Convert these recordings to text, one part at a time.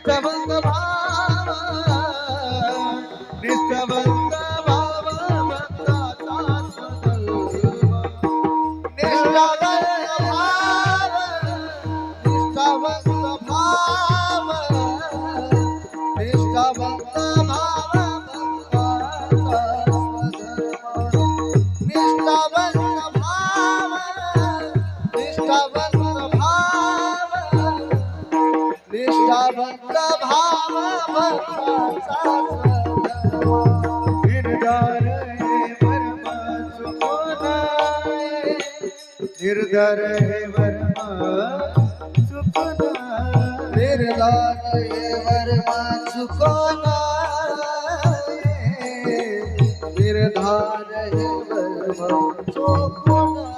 निष्ठवंत भाव निष्ठवंत भाव निष्ठवंत भाव निष्ठवंत भाव निष्ठवंत भाव निष्ठवंत निष्ठावंत भाव भक्ताचा निर्धार हे वर्मा चुकनाय निर्धार हे वर्मा चुकनाय निर्धार ये वर्मा चुकोना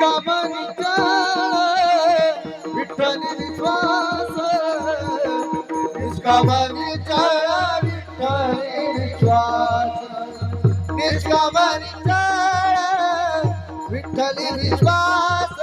निष्कामनिचा विठ्ठल विश्वास निष्कामनीचा विठ्ठली विश्वास निष्कामनीचा विठ्ठली विश्वास.